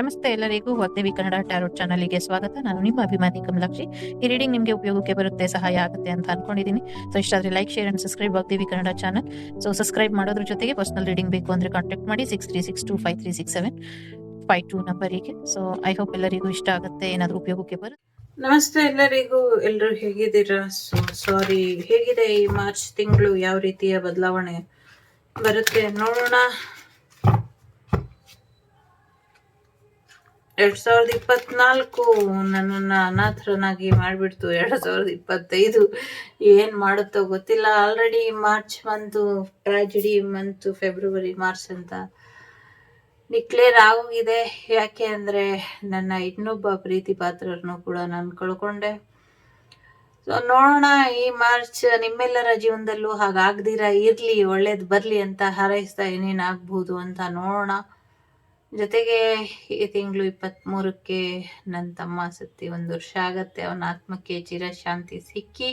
ನಮಸ್ತೆ ಎಲ್ಲರಿಗೂ ವಾಗ್ದೇವಿ ಕನ್ನಡ ಟ್ಯಾರೋಟ್ ಚಾನಲ್ಗೆ ಸ್ವಾಗತ. ನಾನು ನಿಮ್ಮ ಅಭಿಮಾನಿ ಕಮಲಾಕ್ಷಿ. ಈ ರೀಡಿಂಗ್ ನಿಮಗೆ ಉಪಯೋಗಕ್ಕೆ ಬರುತ್ತೆ, ಸಹಾಯ ಆಗುತ್ತೆ ಅಂತ ಅನ್ಕೊಂಡಿದ್ದೀನಿ. So ಇಷ್ಟಾದ್ರೆ like share and subscribe Vagdevi Kannada channel. So subscribe ಮಾಡೋದ್ರ ಜೊತೆಗೆ ಪರ್ಸನಲ್ ರೀಡಿಂಗ್ ಬೇಕು ಅಂದ್ರೆ ಕಾಂಟ್ಯಾಕ್ಟ್ ಮಾಡಿ six three six two five three six seven five two ನಂಬರಿಗೆ ಸೊ ಐ ಹೋಪ್ ಎಲ್ಲರಿಗೂ ಇಷ್ಟ ಆಗುತ್ತೆ, ಏನಾದರೂ ಉಪಯೋಗಕ್ಕೆ ಬರುತ್ತೆ ನಮಸ್ತೆ ಎಲ್ಲರಿಗೂ. ಎಲ್ಲರೂ ಹೇಗಿದ್ದೀರಾ? ಸೊ ಸಾರಿ ಹೇಗಿದೆ ಈ ಮಾರ್ಚ್ ತಿಂಗಳು? ಯಾವ ರೀತಿಯ ಬದಲಾವಣೆ ಬರುತ್ತೆ? ನೋಡೋಣ. ಎರಡ್ ಸಾವಿರದ ಇಪ್ಪತ್ನಾಲ್ಕು ನನ್ನನ್ನ ಅನಾಥರನ್ನಾಗಿ ಮಾಡಿಬಿಡ್ತು. ಎರಡು ಸಾವಿರದ ಇಪ್ಪತ್ತೈದು ಏನು ಮಾಡುತ್ತೋ ಗೊತ್ತಿಲ್ಲ. Already March month tragedy month February March ಅಂತ ಡಿಕ್ಲೇರ್ ಆಗೋಗಿದೆ. ಯಾಕೆ ಅಂದರೆ ನನ್ನ ಇನ್ನೊಬ್ಬ ಪ್ರೀತಿ ಪಾತ್ರರನ್ನು ಕೂಡ ನಾನು ಕಳ್ಕೊಂಡೆ. ಸೊ ನೋಡೋಣ ಈ ಮಾರ್ಚ್ ನಿಮ್ಮೆಲ್ಲರ ಜೀವನದಲ್ಲೂ ಹಾಗಾಗ್ದಿರ, ಇರ್ಲಿ, ಒಳ್ಳೇದು ಬರಲಿ ಅಂತ ಹಾರೈಸ್ತಾ ಏನೇನಾಗ್ಬೋದು ಅಂತ ನೋಡೋಣ. ಜೊತೆಗೆ ಈ ತಿಂಗಳು ಇಪ್ಪತ್ತ್ಮೂರಕ್ಕೆ ನನ್ನ ತಮ್ಮ ಸತ್ತಿ ಒಂದು ವರ್ಷ ಆಗತ್ತೆ. ಅವನ ಆತ್ಮಕ್ಕೆ ಚಿರಶಾಂತಿ ಸಿಕ್ಕಿ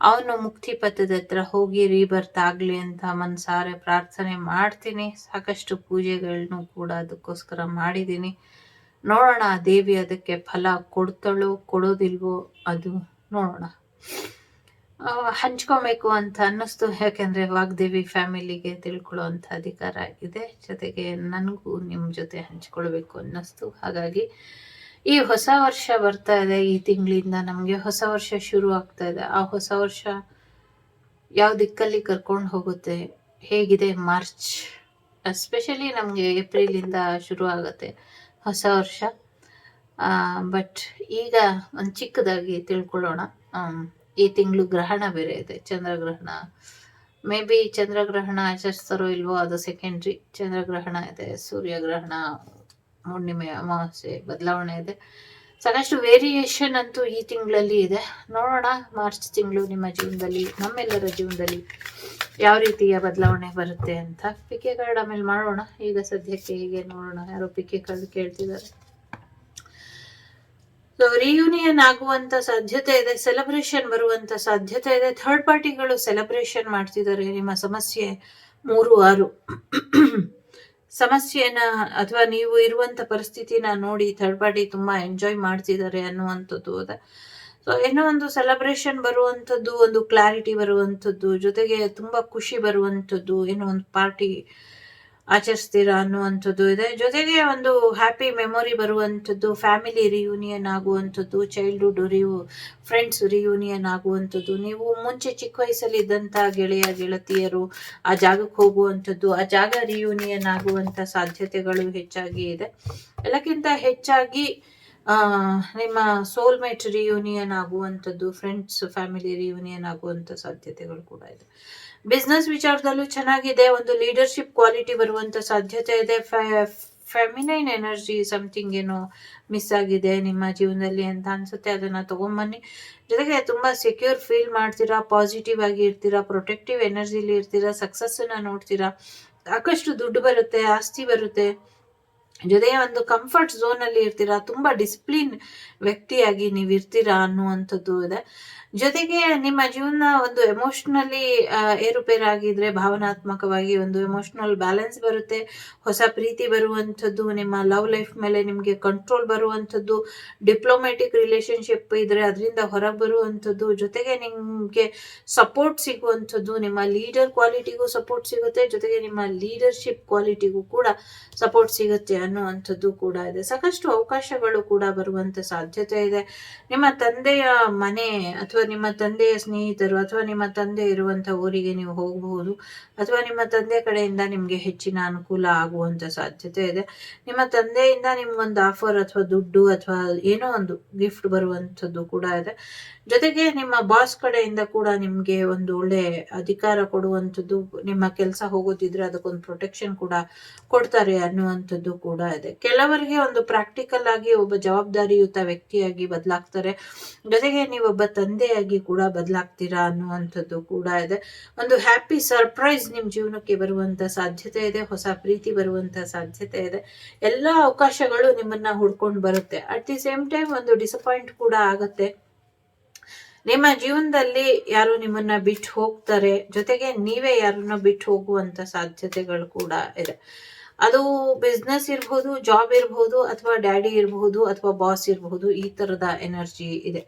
ಅವನು ಮುಕ್ತಿ ಪಥದ ಹತ್ರ ಹೋಗಿ ರೀಬರ್ತ್ ಆಗಲಿ ಅಂತ ಮನಸಾರೆ ಪ್ರಾರ್ಥನೆ ಮಾಡ್ತೀನಿ. ಸಾಕಷ್ಟು ಪೂಜೆಗಳನ್ನು ಕೂಡ ಅದಕ್ಕೋಸ್ಕರ ಮಾಡಿದ್ದೀನಿ ನೋಡೋಣ ದೇವಿ ಅದಕ್ಕೆ ಫಲ ಕೊಡ್ತಾಳೋ ಕೊಡೋದಿಲ್ವೋ ಅದು ನೋಡೋಣ. ಹಂಚ್ಕೊಬೇಕು ಅಂತ ಅನ್ನಿಸ್ತು. ಯಾಕೆಂದ್ರೆ ವಾಗ್ದೇವಿ ಫ್ಯಾಮಿಲಿಗೆ ತಿಳ್ಕೊಳ್ಳೋ ಅಂತ ಅಧಿಕಾರ ಆಗಿದೆ. ಜೊತೆಗೆ ನನಗೂ ನಿಮ್ಮ ಜೊತೆ ಹಂಚ್ಕೊಳ್ಬೇಕು ಅನ್ನಿಸ್ತು. ಹಾಗಾಗಿ ಈ ಹೊಸ ವರ್ಷ ಬರ್ತಾ ಇದೆ. ಈ ತಿಂಗಳಿಂದ ನಮಗೆ ಹೊಸ ವರ್ಷ ಶುರು ಆಗ್ತಾ ಇದೆ. ಆ ಹೊಸ ವರ್ಷ ಯಾವ ದಿಕ್ಕಲ್ಲಿ ಕರ್ಕೊಂಡು ಹೋಗುತ್ತೆ, ಹೇಗಿದೆ ಮಾರ್ಚ್ ಎಸ್ಪೆಷಲಿ ನಮಗೆ ಏಪ್ರಿಲಿಂದ ಶುರು ಆಗುತ್ತೆ ಹೊಸ ವರ್ಷ. ಬಟ್ ಈಗ ಒಂದು ಚಿಕ್ಕದಾಗಿ ತಿಳ್ಕೊಳ್ಳೋಣ. ಈ ತಿಂಗಳು ಗ್ರಹಣ ಬೇರೆ ಇದೆ. ಚಂದ್ರಗ್ರಹಣ. ಮೇ ಬಿ ಚಂದ್ರಗ್ರಹಣ ಆಚರಿಸ್ತಾರೋ ಇಲ್ವೋ ಅದು ಸೆಕೆಂಡ್ರಿ ಚಂದ್ರಗ್ರಹಣ ಇದೆ, ಸೂರ್ಯಗ್ರಹಣ ಹುಣ್ಣಿಮೆ ಅಮಾವಾಸ್ಯೆ ಬದಲಾವಣೆ ಇದೆ. ಸಾಕಷ್ಟು ವೇರಿಯೇಷನ್ ಅಂತೂ ಈ ತಿಂಗಳಲ್ಲಿ ಇದೆ. ನೋಡೋಣ, ಮಾರ್ಚ್ ತಿಂಗಳು ನಿಮ್ಮ ಜೀವನದಲ್ಲಿ, ನಮ್ಮೆಲ್ಲರ ಜೀವನದಲ್ಲಿ ಯಾವ ರೀತಿಯ ಬದಲಾವಣೆ ಬರುತ್ತೆ ಅಂತ. ಪಿಕೆ ಕಾರ್ಡ್ ಆಮೇಲೆ ಮಾಡೋಣ. ಈಗ ಸದ್ಯಕ್ಕೆ ಹೀಗೆ ನೋಡೋಣ. ಯಾರೋ ಪಿಕೆ ಕಾರ್ಡ್ ಕೇಳ್ತಿದ್ದಾರೆ. ಸೊ ರಿಯೂನಿಯನ್ ಆಗುವಂತ ಸಾಧ್ಯತೆ ಇದೆ ಸೆಲೆಬ್ರೇಷನ್ ಬರುವಂತ ಸಾಧ್ಯತೆ ಇದೆ. ಥರ್ಡ್ ಪಾರ್ಟಿಗಳು ಸೆಲೆಬ್ರೇಷನ್ ಮಾಡ್ತಿದ್ದಾರೆ ನಿಮ್ಮ ಸಮಸ್ಯೆ ಮೂರು ಆರು. ಸಮಸ್ಯೆನ ಅಥವಾ ನೀವು ಇರುವಂತ ಪರಿಸ್ಥಿತಿನ ನೋಡಿ ಥರ್ಡ್ ಪಾರ್ಟಿ ತುಂಬಾ ಎಂಜಾಯ್ ಮಾಡ್ತಿದ್ದಾರೆ ಅನ್ನುವಂಥದ್ದು ಅದ. ಸೊ ಏನೋ ಒಂದು ಸೆಲೆಬ್ರೇಷನ್ ಬರುವಂಥದ್ದು, ಒಂದು ಕ್ಲಾರಿಟಿ ಬರುವಂಥದ್ದು, ಜೊತೆಗೆ ತುಂಬಾ ಖುಷಿ ಬರುವಂಥದ್ದು, ಏನೋ ಒಂದು ಪಾರ್ಟಿ ಆಚರಿಸ್ತೀರಾ ಅನ್ನುವಂಥದ್ದು ಇದೆ. ಜೊತೆಗೆ ಒಂದು ಹ್ಯಾಪಿ ಮೆಮೊರಿ ಬರುವಂಥದ್ದು ಫ್ಯಾಮಿಲಿ ರಿಯೂನಿಯನ್ ಆಗುವಂಥದ್ದು ಚೈಲ್ಡ್ಹುಡ್ ರಿಯೂ ಫ್ರೆಂಡ್ಸ್ ರಿಯೂನಿಯನ್ ಆಗುವಂಥದ್ದು. ನೀವು ಮುಂಚೆ ಚಿಕ್ಕ ವಯಸ್ಸಲ್ಲಿ ಇದ್ದಂಥ ಗೆಳೆಯ, ಗೆಳತಿಯರು ಆ ಜಾಗಕ್ಕೆ ಹೋಗುವಂಥದ್ದು, ಆ ಜಾಗ ರಿಯೂನಿಯನ್ ಆಗುವಂಥ ಸಾಧ್ಯತೆಗಳು ಹೆಚ್ಚಾಗಿ ಇದೆ. ಎಲ್ಲಕ್ಕಿಂತ ಹೆಚ್ಚಾಗಿ ನಿಮ್ಮ ಸೋಲ್ಮೇಟ್ ರಿಯೂನಿಯನ್ ಆಗುವಂಥದ್ದು ಫ್ರೆಂಡ್ಸ್ ಫ್ಯಾಮಿಲಿ ರಿಯೂನಿಯನ್ ಆಗುವಂಥ ಸಾಧ್ಯತೆಗಳು ಕೂಡ ಇದೆ. ಬಿಸ್ನೆಸ್ ವಿಚಾರದಲ್ಲೂ ಚೆನ್ನಾಗಿದೆ, ಒಂದು ಲೀಡರ್ಶಿಪ್ ಕ್ವಾಲಿಟಿ ಬರುವಂತ ಸಾಧ್ಯತೆ ಇದೆ. ಫೆಮಿನೈನ್ ಎನರ್ಜಿ ಸಮಥಿಂಗ್ ಏನೋ ಮಿಸ್ ಆಗಿದೆ ನಿಮ್ಮ ಜೀವನದಲ್ಲಿ ಅಂತ ಅನ್ಸುತ್ತೆ, ಅದನ್ನ ತಗೊಂಬನ್ನಿ. ಜೊತೆಗೆ ತುಂಬಾ ಸೆಕ್ಯೂರ್ ಫೀಲ್ ಮಾಡ್ತೀರಾ ಪಾಸಿಟಿವ್ ಆಗಿ ಇರ್ತೀರಾ ಪ್ರೊಟೆಕ್ಟಿವ್ ಎನರ್ಜಿಲಿ ಇರ್ತೀರಾ ಸಕ್ಸಸ್ ನೋಡ್ತೀರಾ, ಸಾಕಷ್ಟು ದುಡ್ಡು ಬರುತ್ತೆ, ಆಸ್ತಿ ಬರುತ್ತೆ. ಜೊತೆಗೆ ಒಂದು ಕಂಫರ್ಟ್ ಝೋನ್ ಅಲ್ಲಿ ಇರ್ತೀರಾ, ತುಂಬಾ ಡಿಸಿಪ್ಲಿನ್ ವ್ಯಕ್ತಿಯಾಗಿ ನೀವು ಇರ್ತೀರಾ ಅನ್ನುವಂಥದ್ದು ಇದೆ. ಜೊತೆಗೆ ನಿಮ್ಮ ಜೀವನ ಒಂದು ಎಮೋಷ್ನಲಿ ಏರುಪೇರಾಗಿದ್ರೆ ಭಾವನಾತ್ಮಕವಾಗಿ ಒಂದು ಎಮೋಷನಲ್ ಬ್ಯಾಲೆನ್ಸ್ ಬರುತ್ತೆ. ಹೊಸ ಪ್ರೀತಿ ಬರುವಂಥದ್ದು, ನಿಮ್ಮ ಲವ್ ಲೈಫ್ ಮೇಲೆ ನಿಮಗೆ ಕಂಟ್ರೋಲ್ ಬರುವಂಥದ್ದು ಡಿಪ್ಲೊಮ್ಯಾಟಿಕ್ ರಿಲೇಶನ್ಶಿಪ್ ಇದ್ರೆ ಅದರಿಂದ ಹೊರಗೆ ಬರುವಂಥದ್ದು, ಜೊತೆಗೆ ನಿಮಗೆ ಸಪೋರ್ಟ್ ಸಿಗುವಂಥದ್ದು, ನಿಮ್ಮ ಲೀಡರ್ ಕ್ವಾಲಿಟಿಗೂ ಸಪೋರ್ಟ್ ಸಿಗುತ್ತೆ, ಜೊತೆಗೆ ನಿಮ್ಮ ಲೀಡರ್ಶಿಪ್ ಕ್ವಾಲಿಟಿಗೂ ಕೂಡ ಸಪೋರ್ಟ್ ಸಿಗುತ್ತೆ ಅನ್ನುವಂಥದ್ದು ಕೂಡ ಇದೆ. ಸಾಕಷ್ಟು ಅವಕಾಶಗಳು ಕೂಡ ಬರುವಂತ ಸಾಧ್ಯತೆ ಇದೆ. ನಿಮ್ಮ ತಂದೆಯ ಮನೆ ಅಥವಾ ನಿಮ್ಮ ತಂದೆಯ ಸ್ನೇಹಿತರು ಅಥವಾ ನಿಮ್ಮ ತಂದೆ ಇರುವಂತ ಊರಿಗೆ ನೀವು ಹೋಗಬಹುದು ಅಥವಾ ನಿಮ್ಮ ತಂದೆ ಕಡೆಯಿಂದ ನಿಮಗೆ ಹೆಚ್ಚಿನ ಅನುಕೂಲ ಆಗುವಂತ ಸಾಧ್ಯತೆ ಇದೆ. ನಿಮ್ಮ ತಂದೆಯಿಂದ ನಿಮ್ಗೊಂದು ಆಫರ್ ಅಥವಾ ದುಡ್ಡು ಅಥವಾ ಏನೋ ಒಂದು ಗಿಫ್ಟ್ ಬರುವಂಥದ್ದು ಕೂಡ ಇದೆ. ಜೊತೆಗೆ ನಿಮ್ಮ ಬಾಸ್ ಕಡೆಯಿಂದ ಕೂಡ ನಿಮಗೆ ಒಂದು ಒಳ್ಳೆ ಅಧಿಕಾರ ಕೊಡುವಂಥದ್ದು, ನಿಮ್ಮ ಕೆಲಸ ಹೋಗೋದಿದ್ರೆ ಅದಕ್ಕೊಂದು ಪ್ರೊಟೆಕ್ಷನ್ ಕೂಡ ಕೊಡ್ತಾರೆ ಅನ್ನುವಂಥದ್ದು ಕೂಡ ಇದೆ. ಕೆಲವರಿಗೆ ಒಂದು ಪ್ರಾಕ್ಟಿಕಲ್ ಆಗಿ ಒಬ್ಬ ಜವಾಬ್ದಾರಿಯುತ ವ್ಯಕ್ತಿಯಾಗಿ ಬದಲಾಗ್ತಾರೆ. ಜೊತೆಗೆ ನೀವೊಬ್ಬ ತಂದೆಯಾಗಿ ಕೂಡ ಬದಲಾಗ್ತೀರಾ ಅನ್ನುವಂಥದ್ದು ಕೂಡ ಇದೆ. ಒಂದು ಹ್ಯಾಪಿ ಸರ್ಪ್ರೈಸ್ ನಿಮ್ಮ ಜೀವನಕ್ಕೆ ಬರುವಂತ ಸಾಧ್ಯತೆ ಇದೆ, ಹೊಸ ಪ್ರೀತಿ ಬರುವಂತ ಸಾಧ್ಯತೆ ಇದೆ. ಎಲ್ಲ ಅವಕಾಶಗಳು ನಿಮ್ಮನ್ನ ಹುಡ್ಕೊಂಡು ಬರುತ್ತೆ. ಅಟ್ ದಿ ಸೇಮ್ ಟೈಮ್ ಒಂದು ಡಿಸಪಾಯಿಂಟ್ ಕೂಡ ಆಗತ್ತೆ. ನಿಮ್ಮ ಜೀವನದಲ್ಲಿ ಯಾರು ನಿಮ್ಮನ್ನ ಬಿಟ್ಟು ಹೋಗ್ತಾರೆ ಜೊತೆಗೆ ನೀವೇ ಯಾರನ್ನ ಬಿಟ್ಟು ಹೋಗುವಂತ ಸಾಧ್ಯತೆಗಳು ಕೂಡ ಇದೆ. ಅದು ಬಿಸ್ನೆಸ್ ಇರಬಹುದು ಜಾಬ್ ಇರಬಹುದು ಅಥವಾ ಡ್ಯಾಡಿ ಇರಬಹುದು ಅಥವಾ ಬಾಸ್ ಇರಬಹುದು ಈ ತರದ ಎನರ್ಜಿ ಇದೆ.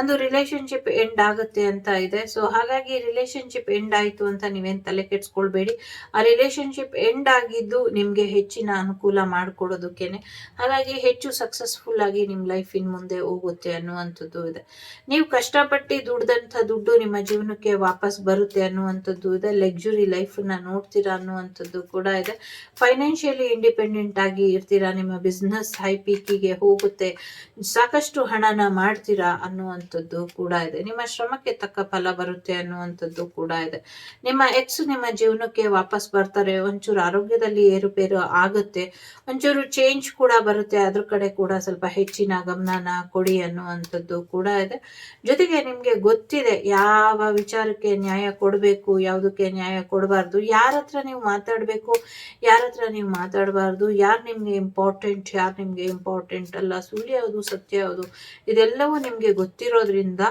ಒಂದು ರಿಲೇಶನ್ಶಿಪ್ ಎಂಡ್ ಆಗುತ್ತೆ ಅಂತ ಇದೆ. ಸೊ ಹಾಗಾಗಿ ರಿಲೇಶನ್ಶಿಪ್ ಎಂಡ್ ಆಯ್ತು ಅಂತ ನೀವೇನು ತಲೆ ಕೆಡ್ಸ್ಕೊಳ್ಬೇಡಿ. ಆ ರಿಲೇಶನ್ಶಿಪ್ ಎಂಡ್ ಆಗಿದ್ದು ನಿಮಗೆ ಹೆಚ್ಚಿನ ಅನುಕೂಲ ಮಾಡಿಕೊಡೋದಕ್ಕೇನೆ. ಹಾಗಾಗಿ ಹೆಚ್ಚು ಸಕ್ಸಸ್ಫುಲ್ ಆಗಿ ನಿಮ್ಮ ಲೈಫ್ ಇನ್ ಮುಂದೆ ಹೋಗುತ್ತೆ ಅನ್ನುವಂಥದ್ದು ಇದೆ. ನೀವು ಕಷ್ಟಪಟ್ಟು ದುಡ್ದಂಥ ದುಡ್ಡು ನಿಮ್ಮ ಜೀವನಕ್ಕೆ ವಾಪಸ್ ಬರುತ್ತೆ ಅನ್ನುವಂಥದ್ದು ಇದೆ. ಲಕ್ಸುರಿ ಲೈಫ್ನ ನೋಡ್ತೀರಾ ಅನ್ನುವಂಥದ್ದು ಕೂಡ ಇದೆ. ಫೈನಾನ್ಷಿಯಲಿ ಇಂಡಿಪೆಂಡೆಂಟ್ ಆಗಿ ಇರ್ತೀರಾ? ನಿಮ್ಮ ಬಿಸ್ನೆಸ್ ಹೈ ಪೀಕಿಗೆ ಹೋಗುತ್ತೆ. ಸಾಕಷ್ಟು ಹಣನ ಮಾಡ್ತೀರಾ ಅನ್ನುವಂಥದ್ದು ಕೂಡ ಇದೆ. ನಿಮ್ಮ ಶ್ರಮಕ್ಕೆ ತಕ್ಕ ಫಲ ಬರುತ್ತೆ ಅನ್ನುವಂಥದ್ದು ಕೂಡ ಇದೆ. ನಿಮ್ಮ ಎಕ್ಸ್ ನಿಮ್ಮ ಜೀವನಕ್ಕೆ ವಾಪಸ್ ಬರ್ತಾರೆ. ಒಂಚೂರು ಆರೋಗ್ಯದಲ್ಲಿ ಏರುಪೇರು ಆಗುತ್ತೆ. ಒಂಚೂರು ಚೇಂಜ್ ಕೂಡ ಬರುತ್ತೆ. ಅದ್ರ ಕಡೆ ಕೂಡ ಸ್ವಲ್ಪ ಹೆಚ್ಚಿನ ಗಮನನ ಕೊಡಿ ಅನ್ನುವಂಥದ್ದು ಕೂಡ ಇದೆ. ಜೊತೆಗೆ ನಿಮ್ಗೆ ಗೊತ್ತಿದೆ ಯಾವ ವಿಚಾರಕ್ಕೆ ನ್ಯಾಯ ಕೊಡಬೇಕು, ಯಾವುದಕ್ಕೆ ನ್ಯಾಯ ಕೊಡಬಾರ್ದು, ಯಾರ ಹತ್ರ ನೀವು ಮಾತಾಡಬೇಕು, ಯಾರ ಹತ್ರ ನೀವು ಮಾತಾಡಬಾರ್ದು. ಯಾರು ನಿಮಗೆ ಇಂಪಾರ್ಟೆಂಟ್ ಯಾರು ನಿಮಗೆ ಇಂಪಾರ್ಟೆಂಟ್ ಅಲ್ಲ? ಸುಳ್ಳು ಯಾವುದು, ಸತ್ಯ ಯಾವುದು? ಇದೆಲ್ಲವೂ ನಿಮಗೆ ಗೊತ್ತಿರೋದ್ರಿಂದ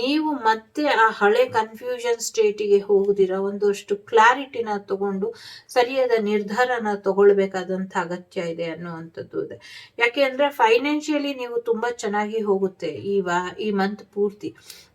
ನೀವು ಮತ್ತೆ ಆ ಹಳೆ ಕನ್ಫ್ಯೂಷನ್ ಸ್ಟೇಟಿಗೆ ಹೋಗುದಿರ. ಒಂದಷ್ಟು ಕ್ಲಾರಿಟಿನ ತಗೊಂಡು ಸರಿಯಾದ ನಿರ್ಧಾರನ ತಗೊಳ್ಬೇಕಾದಂಥ ಅಗತ್ಯ ಇದೆ ಅನ್ನುವಂಥದ್ದು ಇದೆ. ಯಾಕೆ ಅಂದರೆ ಫೈನಾನ್ಷಿಯಲಿ ನೀವು ತುಂಬ ಚೆನ್ನಾಗಿ ಹೋಗುತ್ತೆ ಈ ವಾ, ಈ ಮಂತ್ ಪೂರ್ತಿ.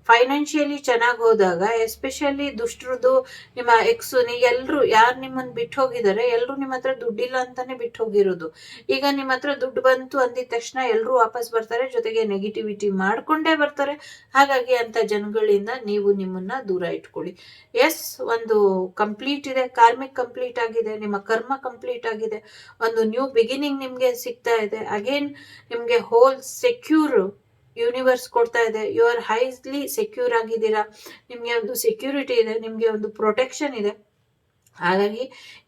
ಫೈನಾನ್ಷಿಯಲಿ ಚೆನ್ನಾಗಿ ಹೋದಾಗ ಎಸ್ಪೆಷಲಿ ದುಷ್ಟರದು, ನಿಮ್ಮ ಎಕ್ಸ್ ಎಲ್ಲರೂ ಯಾರು ನಿಮ್ಮನ್ನ ಬಿಟ್ಟು ಹೋಗಿದ್ದಾರೆ ಎಲ್ಲರೂ ನಿಮ್ಮ ಹತ್ರ ದುಡ್ಡಿಲ್ಲ ಅಂತಾನೆ ಬಿಟ್ಟು ಹೋಗಿರೋದು. ಈಗ ನಿಮ್ಮ ಹತ್ರ ದುಡ್ಡು ಬಂತು ಅಂದಿದ ತಕ್ಷಣ ಎಲ್ಲರೂ ವಾಪಸ್ ಬರ್ತಾರೆ, ಜೊತೆಗೆ ನೆಗೆಟಿವಿಟಿ ಮಾಡಿಕೊಂಡೇ ಬರ್ತಾರೆ. ಹಾಗಾಗಿ ಅಂತ ಜನಗಳಿಂದ ನೀವು ನಿಮ್ಮನ್ನ ದೂರ ಇಟ್ಕೊಳ್ಳಿ. ಎಸ್ ಒಂದು ಕಂಪ್ಲೀಟ್ ಇದೆ ಕಾರ್ಮಿಕ್ ಕಂಪ್ಲೀಟ್ ಆಗಿದೆ, ನಿಮ್ಮ ಕರ್ಮ ಕಂಪ್ಲೀಟ್ ಆಗಿದೆ. ಒಂದು ನ್ಯೂ ಬಿಗಿನಿಂಗ್ ನಿಮಗೆ ಸಿಗ್ತಾ ಇದೆ. ಅಗೇನ್ ನಿಮಗೆ ಹೋಲ್ ಸೆಕ್ಯೂರ್ ಯೂನಿವರ್ಸ್ ಕೊಡ್ತಾ ಇದೆ. ಯು ಆರ್ ಹೈಲಿ ಸೆಕ್ಯೂರ್ ಆಗಿದ್ದೀರಾ? ನಿಮಗೆ ಒಂದು ಸೆಕ್ಯೂರಿಟಿ ಇದೆ, ನಿಮಗೆ ಒಂದು ಪ್ರೊಟೆಕ್ಷನ್ ಇದೆ. ಹಾಗಾಗಿ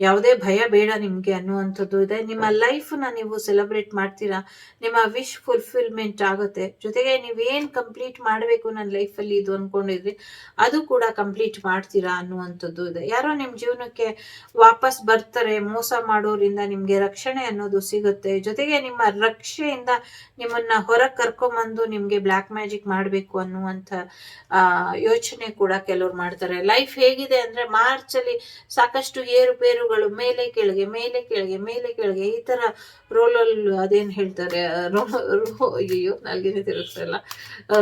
ಯಾವುದೇ ಭಯ ಬೇಡ ನಿಮಗೆ ಅನ್ನುವಂಥದ್ದು ಇದೆ. ನಿಮ್ಮ ಲೈಫ್ನ ನೀವು ಸೆಲೆಬ್ರೇಟ್ ಮಾಡ್ತೀರಾ? ನಿಮ್ಮ ವಿಶ್ ಫುಲ್ಫಿಲ್ಮೆಂಟ್ ಆಗುತ್ತೆ. ಜೊತೆಗೆ ನೀವೇನ್ ಕಂಪ್ಲೀಟ್ ಮಾಡಬೇಕು ನನ್ನ ಲೈಫಲ್ಲಿ ಇದು ಅನ್ಕೊಂಡಿದ್ರಿ ಅದು ಕೂಡ ಕಂಪ್ಲೀಟ್ ಮಾಡ್ತೀರಾ ಅನ್ನುವಂಥದ್ದು ಇದೆ. ಯಾರೋ ನಿಮ್ಮ ಜೀವನಕ್ಕೆ ವಾಪಸ್ ಬರ್ತಾರೆ ಮೋಸ ಮಾಡೋರಿಂದ ನಿಮಗೆ ರಕ್ಷಣೆ ಅನ್ನೋದು ಸಿಗುತ್ತೆ. ಜೊತೆಗೆ ನಿಮ್ಮ ರಕ್ಷೆಯಿಂದ ನಿಮ್ಮನ್ನ ಹೊರಗೆ ಕರ್ಕೊಂಬಂದು ನಿಮಗೆ ಬ್ಲ್ಯಾಕ್ ಮ್ಯಾಜಿಕ್ ಮಾಡಬೇಕು ಅನ್ನುವಂಥ ಯೋಚನೆ ಕೂಡ ಕೆಲವ್ರು ಮಾಡ್ತಾರೆ. ಲೈಫ್ ಹೇಗಿದೆ ಅಂದ್ರೆ ಮಾರ್ಚ್ ಅಲ್ಲಿ ಸಾಕಷ್ಟು ಏರುಪೇರುಗಳು ಮೇಲೆ ಕೆಳಗೆ ಮೇಲೆ ಕೆಳಗೆ ಮೇಲೆ ಕೆಳಗೆ, ಈ ತರ ರೋಲಲ್ ಅದೇನ್ ಹೇಳ್ತಾರೆ? ರೋ ರೋ ಅಯ್ಯೋ ನಾಲ್ಗೆನೆ ತಿರುಗಿಸಲ್ಲ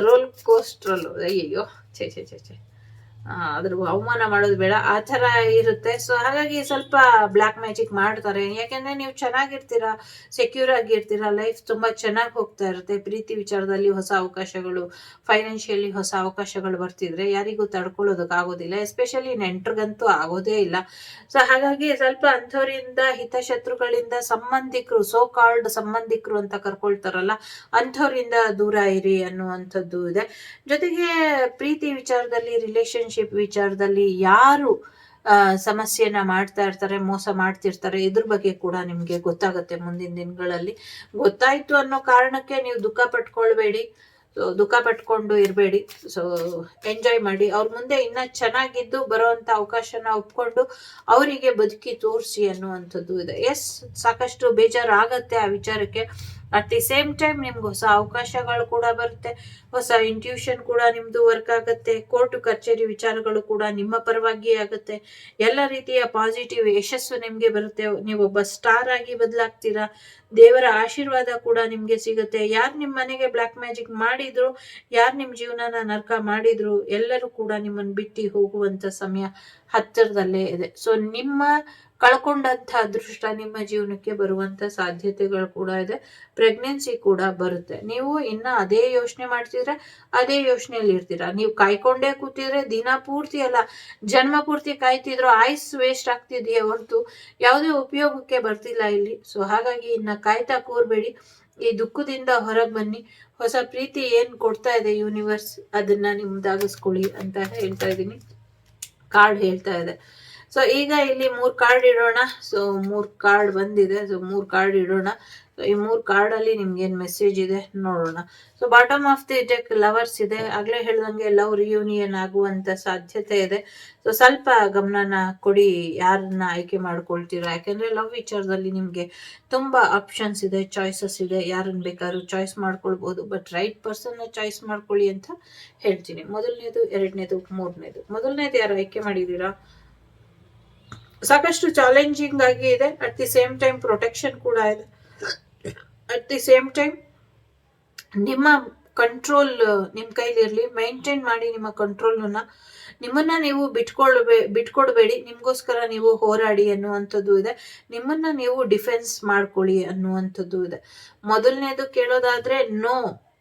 ರೋಲ್ ಕೋಸ್ಟ್ರಲ್ ಅಯ್ಯಯ್ಯೋ, ಛೇ ಛೇ ಛೇ ಛೇ. ಅದ್ರ ಅವಮಾನ ಮಾಡೋದು ಬೇಡ. ಆ ತರ ಇರುತ್ತೆ. ಸೊ ಹಾಗಾಗಿ ಸ್ವಲ್ಪ ಬ್ಲ್ಯಾಕ್ ಮ್ಯಾಜಿಕ್ ಮಾಡ್ತಾರೆ. ಯಾಕೆಂದ್ರೆ ನೀವು ಚೆನ್ನಾಗಿರ್ತೀರ ಸೆಕ್ಯೂರ್ ಆಗಿರ್ತೀರ ಲೈಫ್ ತುಂಬಾ ಚೆನ್ನಾಗಿ ಹೋಗ್ತಾ ಇರುತ್ತೆ. ಪ್ರೀತಿ ವಿಚಾರದಲ್ಲಿ ಹೊಸ ಅವಕಾಶಗಳು ಫೈನಾನ್ಷಿಯಲಿ ಹೊಸ ಅವಕಾಶಗಳು ಬರ್ತಿದ್ರೆ ಯಾರಿಗೂ ತಡ್ಕೊಳ್ಳೋದಕ್ಕೆ ಆಗೋದಿಲ್ಲ. ಎಸ್ಪೆಷಲಿ ನೆಂಟ್ರಿಗಂತೂ ಆಗೋದೇ ಇಲ್ಲ. ಸೊ ಹಾಗಾಗಿ ಸ್ವಲ್ಪ ಅಂಥವರಿಂದ, ಹಿತಶತ್ರುಗಳಿಂದ ಸಂಬಂಧಿಕರು ಸೋ ಕಾಲ್ಡ್ ಸಂಬಂಧಿಕರು ಅಂತ ಕರ್ಕೊಳ್ತಾರಲ್ಲ, ಅಂಥವರಿಂದ ದೂರ ಇರಿ ಅನ್ನುವಂಥದ್ದು ಇದೆ. ಜೊತೆಗೆ ಪ್ರೀತಿ ವಿಚಾರದಲ್ಲಿ ರಿಲೇಶನ್ಶಿಪ್ ವಿಚಾರದಲ್ಲಿ ಯಾರು ಸಮಸ್ಯೆಯನ್ನು ಮಾಡ್ತಾ ಇರ್ತಾರೆ, ಮೋಸ ಮಾಡ್ತಿರ್ತಾರೆ, ಇದ್ರ ಬಗ್ಗೆ ಕೂಡ ನಿಮಗೆ ಗೊತ್ತಾಗುತ್ತೆ ಮುಂದಿನ ದಿನಗಳಲ್ಲಿ. ಗೊತ್ತಾಯ್ತು ಅನ್ನೋ ಕಾರಣಕ್ಕೆ ನೀವು ದುಃಖ ಪಟ್ಕೊಳ್ಬೇಡಿ. ದುಃಖ ಪಟ್ಕೊಂಡು ಇರಬೇಡಿ. ಸೊ ಎಂಜಾಯ್ ಮಾಡಿ. ಅವ್ರ ಮುಂದೆ ಇನ್ನ ಚೆನ್ನಾಗಿದ್ದು ಬರೋವಂಥ ಅವಕಾಶನ ಒಪ್ಕೊಂಡು ಅವರಿಗೆ ಬದುಕಿ ತೋರಿಸಿ ಅನ್ನುವಂಥದ್ದು ಇದೆ. ಎಸ್ ಸಾಕಷ್ಟು ಬೇಜಾರು ಆಗತ್ತೆ ಆ ವಿಚಾರಕ್ಕೆ. ಅಟ್ ದಿ ಸೇಮ್ ಟೈಮ್ ನಿಮ್ಗೆ ಹೊಸ ಅವಕಾಶಗಳು ಕೂಡ ಬರುತ್ತೆ. ಹೊಸ ಇಂಟ್ಯೂಷನ್ ಕೂಡ ನಿಮ್ದು ವರ್ಕ್ ಆಗುತ್ತೆ. ಕೋರ್ಟ್ ಕಚೇರಿ ವಿಚಾರಗಳು ಕೂಡ ನಿಮ್ಮ ಪರವಾಗಿ ಆಗುತ್ತೆ. ಎಲ್ಲ ರೀತಿಯ ಪಾಸಿಟಿವ್ ಯಶಸ್ಸು ನಿಮ್ಗೆ ಬರುತ್ತೆ. ನೀವೊಬ್ಬ ಸ್ಟಾರ್ ಆಗಿ ಬದಲಾಗ್ತೀರಾ. ದೇವರ ಆಶೀರ್ವಾದ ಕೂಡ ನಿಮ್ಗೆ ಸಿಗುತ್ತೆ. ಯಾರು ನಿಮ್ಮ ಮನೆಗೆ ಬ್ಲ್ಯಾಕ್ ಮ್ಯಾಜಿಕ್ ಮಾಡಿದ್ರು, ಯಾರು ನಿಮ್ಮ ಜೀವನನ ನರ್ಕ ಮಾಡಿದ್ರು, ಎಲ್ಲರೂ ಕೂಡ ನಿಮ್ಮನ್ನು ಬಿಟ್ಟು ಹೋಗುವಂತ ಸಮಯ ಹತ್ತಿರದಲ್ಲೇ ಇದೆ. ಸೊ ನಿಮ್ಮ ಕಳ್ಕೊಂಡಂತ ಅದೃಷ್ಟ ನಿಮ್ಮ ಜೀವನಕ್ಕೆ ಬರುವಂತ ಸಾಧ್ಯತೆಗಳು ಕೂಡ ಇದೆ. ಪ್ರೆಗ್ನೆನ್ಸಿ ಕೂಡ ಬರುತ್ತೆ. ನೀವು ಇನ್ನ ಅದೇ ಯೋಚನೆ ಮಾಡ್ತಿದ್ರೆ ಅದೇ ಯೋಚನೆಯಲ್ಲಿ ಇರ್ತೀರಾ? ನೀವು ಕಾಯ್ಕೊಂಡೇ ಕೂತಿದ್ರೆ ದಿನ ಪೂರ್ತಿ ಅಲ್ಲ, ಜನ್ಮ ಪೂರ್ತಿ ಕಾಯ್ತಿದ್ರು ಆಯ್ಸ್ ವೇಸ್ಟ್ ಆಗ್ತಿದೆಯೇ ಹೊರತು ಯಾವುದೇ ಉಪಯೋಗಕ್ಕೆ ಬರ್ತಿಲ್ಲ ಇಲ್ಲಿ. ಸೊ ಹಾಗಾಗಿ ಇನ್ನ ಕಾಯ್ತಾ ಕೂರ್ಬೇಡಿ. ಈ ದುಃಖದಿಂದ ಹೊರಗೆ ಬನ್ನಿ. ಹೊಸ ಪ್ರೀತಿ ಏನ್ ಕೊಡ್ತಾ ಇದೆ ಯೂನಿವರ್ಸ್ ಅದನ್ನ ನಿಮ್ದಾಗಿಸ್ಕೊಳ್ಳಿ ಅಂತ ಹೇಳ್ತಾ ಇದ್ದೀನಿ. ಕಾರ್ಡ್ ಹೇಳ್ತಾ ಇದೆ. ಸೊ ಈಗ ಇಲ್ಲಿ ಮೂರು ಕಾರ್ಡ್ ಇಡೋಣ. ಸೊ ಮೂರು ಕಾರ್ಡ್ ಬಂದಿದೆ. ಸೊ ಮೂರು ಕಾರ್ಡ್ ಇಡೋಣ. ಸೊ ಈ ಮೂರು ಕಾರ್ಡ್ ಅಲ್ಲಿ ನಿಮ್ಗೆ ಏನ್ ಮೆಸೇಜ್ ಇದೆ ನೋಡೋಣ. So bottom of the deck lovers ಇದೆ. ಆಗ್ಲೇ ಹೇಳ್ದಂಗೆ ಲವ್ ರಿಯೂನಿಯನ್ ಆಗುವಂತ ಸಾಧ್ಯತೆ ಇದೆ. ಸೊ ಸ್ವಲ್ಪ ಗಮನನ ಕೊಡಿ ಯಾರನ್ನ ಆಯ್ಕೆ ಮಾಡ್ಕೊಳ್ತೀರಾ? ಯಾಕೆಂದ್ರೆ ಲವ್ ವಿಚಾರದಲ್ಲಿ ನಿಮ್ಗೆ ತುಂಬಾ ಆಪ್ಷನ್ಸ್ ಇದೆ ಚಾಯ್ಸಸ್ ಇದೆ. ಯಾರನ್ನ ಬೇಕಾದ್ರೂ ಚಾಯ್ಸ್ ಮಾಡ್ಕೊಳ್ಬೋದು. ಬಟ್ ರೈಟ್ ಪರ್ಸನ್ ಚಾಯ್ಸ್ ಮಾಡ್ಕೊಳ್ಳಿ ಅಂತ ಹೇಳ್ತೀನಿ. ಮೊದಲನೇದು, ಎರಡನೇದು, ಮೂರನೇದು. ಮೊದಲನೇದು ಯಾರು ಆಯ್ಕೆ ಮಾಡಿದೀರಾ ಸಾಕಷ್ಟು ಚಾಲೆಂಜಿಂಗ್ ಆಗಿ ಇದೆ. At the same time protection ಕೂಡ ಇದೆ. ಅಟ್ ದಿ ಸೇಮ್ ಟೈಮ್ ನಿಮ್ಮ ಕಂಟ್ರೋಲ್ ನಿಮ್ಮ ಕೈಲಿರಲಿ ಮೈಂಟೈನ್ ಮಾಡಿ ನಿಮ್ಮ ಕಂಟ್ರೋಲನ್ನ ನಿಮ್ಮನ್ನ ನೀವು ಬಿಟ್ಕೊಳ್ಬೇ, ಬಿಟ್ಕೊಡ್ಬೇಡಿ. ನಿಮಗೋಸ್ಕರ ನೀವು ಹೋರಾಡಿ ಅನ್ನುವಂಥದ್ದು ಇದೆ. ನಿಮ್ಮನ್ನ ನೀವು ಡಿಫೆನ್ಸ್ ಮಾಡ್ಕೊಳ್ಳಿ ಅನ್ನುವಂಥದ್ದು ಇದೆ. ಮೊದಲನೇದು ಕೇಳೋದಾದ್ರೆ ನೋ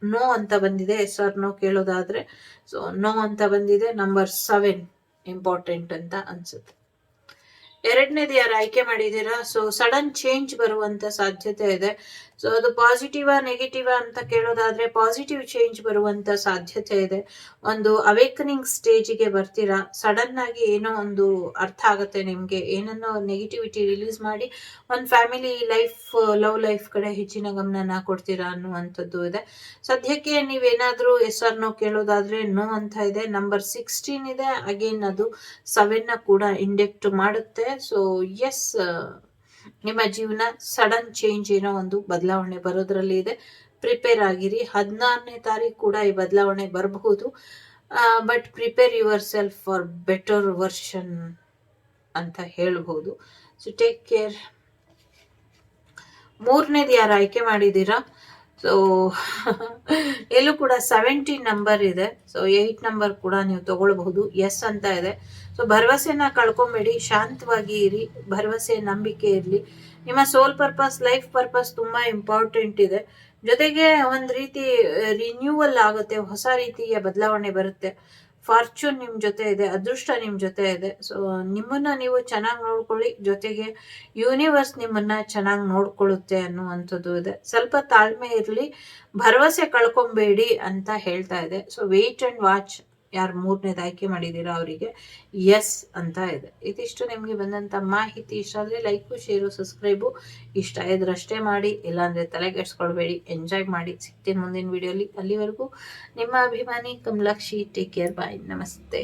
ನೋ ಅಂತ ಬಂದಿದೆ. ಎಸ್ ನೋ ಕೇಳೋದಾದ್ರೆ ಸೊ ನೋ ಅಂತ ಬಂದಿದೆ. ನಂಬರ್ ಸೆವೆನ್ ಇಂಪಾರ್ಟೆಂಟ್ ಅಂತ ಅನ್ಸುತ್ತೆ. ಎರಡನೇದು ಯಾರು ಆಯ್ಕೆ ಮಾಡಿದ್ದೀರಾ? ಸೊ ಸಡನ್ ಚೇಂಜ್ ಬರುವಂತ ಸಾಧ್ಯತೆ ಇದೆ. ಸೊ ಅದು ಪಾಸಿಟಿವ್ ನೆಗೆಟಿವ್ ಅಂತ ಕೇಳೋದಾದ್ರೆ ಪಾಸಿಟಿವ್ ಚೇಂಜ್ ಬರುವಂತ ಸಾಧ್ಯತೆ ಇದೆ. ಒಂದು ಅವೇಕನಿಂಗ್ ಸ್ಟೇಜಿಗೆ ಬರ್ತೀರಾ ಸಡನ್ ಆಗಿ ಏನೋ ಒಂದು ಅರ್ಥ ಆಗುತ್ತೆ ನಿಮ್ಗೆ, ಏನನ್ನೋ ನೆಗೆಟಿವಿಟಿ ರಿಲೀಸ್ ಮಾಡಿ ಒಂದು ಫ್ಯಾಮಿಲಿ ಲೈಫ್ ಲವ್ ಲೈಫ್ ಕಡೆ ಹೆಚ್ಚಿನ ಗಮನನ ಕೊಡ್ತೀರಾ ಅನ್ನುವಂಥದ್ದು ಇದೆ. ಸದ್ಯಕ್ಕೆ ನೀವೇನಾದ್ರೂ ಎಸ್ ಆರ್ ನೋ ಕೇಳೋದಾದ್ರೆ ನೋ ಅಂತ ಇದೆ. ನಂಬರ್ ಸಿಕ್ಸ್ಟೀನ್ ಇದೆ. ಅಗೇನ್ ಅದು ಸೆವೆನ್ ಕೂಡ ಇಂಡೆಕ್ಟ್ ಮಾಡುತ್ತೆ. ಸೊ ಎಸ್ ನಿಮ್ಮ ಜೀವನ ಸಡನ್ ಚೇಂಜ್ ಏನೋ ಒಂದು ಬದಲಾವಣೆ ಬರೋದ್ರಲ್ಲಿ ಇದೆ. ಪ್ರಿಪೇರ್ ಆಗಿರಿ. ಹದಿನಾರನೇ ತಾರೀಕು ಕೂಡ ಈ ಬದಲಾವಣೆ ಬರಬಹುದು. But prepare yourself for better version ಅಂತ ಹೇಳಬಹುದು. ಸೊ ಟೇಕ್ ಕೇರ್ ಮೂರನೇದು ಯಾರು ಆಯ್ಕೆ ಮಾಡಿದ್ದೀರಾ? ಸೊ ಎಲ್ಲೂ ಕೂಡ ಸೆವೆಂಟಿ ನಂಬರ್ ಇದೆ. ಸೊ ಏಯ್ಟ್ ನಂಬರ್ ಕೂಡ ನೀವು ತಗೊಳ್ಬಹುದು. ಎಸ್ ಅಂತ ಇದೆ. ಸೊ ಭರವಸೆನ ಕಳ್ಕೊಂಬೇಡಿ. ಶಾಂತವಾಗಿ ಇರಿ. ಭರವಸೆ, ನಂಬಿಕೆ ಇರಲಿ. ನಿಮ್ಮ ಸೋಲ್ ಪರ್ಪಸ್ ಲೈಫ್ ಪರ್ಪಸ್ ತುಂಬಾ ಇಂಪಾರ್ಟೆಂಟ್ ಇದೆ. ಜೊತೆಗೆ ಒಂದು ರೀತಿ ರಿನ್ಯೂವಲ್ ಆಗುತ್ತೆ. ಹೊಸ ರೀತಿಯ ಬದಲಾವಣೆ ಬರುತ್ತೆ. ಫಾರ್ಚೂನ್ ನಿಮ್ಮ ಜೊತೆ ಇದೆ, ಅದೃಷ್ಟ ನಿಮ್ಮ ಜೊತೆ ಇದೆ. ಸೊ ನಿಮ್ಮನ್ನ ನೀವು ಚೆನ್ನಾಗಿ ನೋಡ್ಕೊಳ್ಳಿ, ಜೊತೆಗೆ ಯೂನಿವರ್ಸ್ ನಿಮ್ಮನ್ನ ಚೆನ್ನಾಗಿ ನೋಡ್ಕೊಳ್ಳುತ್ತೆ ಅನ್ನುವಂಥದ್ದು ಇದೆ. ಸ್ವಲ್ಪ ತಾಳ್ಮೆ ಇರಲಿ, ಭರವಸೆ ಕಳ್ಕೊಂಬೇಡಿ ಅಂತ ಹೇಳ್ತಾ ಇದೆ. ಸೊ ವೇಟ್ ಅಂಡ್ ವಾಚ್ ಯಾರು ಮೂರನೇದು ಆಯ್ಕೆ ಮಾಡಿದ್ದೀರಾ ಅವರಿಗೆ ಎಸ್ ಅಂತ ಇದೆ. ಇದಿಷ್ಟು ನಿಮಗೆ ಬಂದಂಥ ಮಾಹಿತಿ ಇಷ್ಟ ಆದರೆ ಲೈಕು ಶೇರು ಸಬ್ಸ್ಕ್ರೈಬು ಇಷ್ಟ ಇದ್ರಷ್ಟೇ ಮಾಡಿ, ಇಲ್ಲಾಂದರೆ ತಲೆಗೆಡ್ಸ್ಕೊಳ್ಬೇಡಿ ಎಂಜಾಯ್ ಮಾಡಿ. ಸಿಗ್ತೀನಿ ಮುಂದಿನ ವಿಡಿಯೋಲಿ ಅಲ್ಲಿವರೆಗೂ ನಿಮ್ಮ ಅಭಿಮಾನಿ ಕಮಲಾಕ್ಷಿ ಟೇಕ್ ಕೇರ್ ಬಾಯ್ ನಮಸ್ತೆ.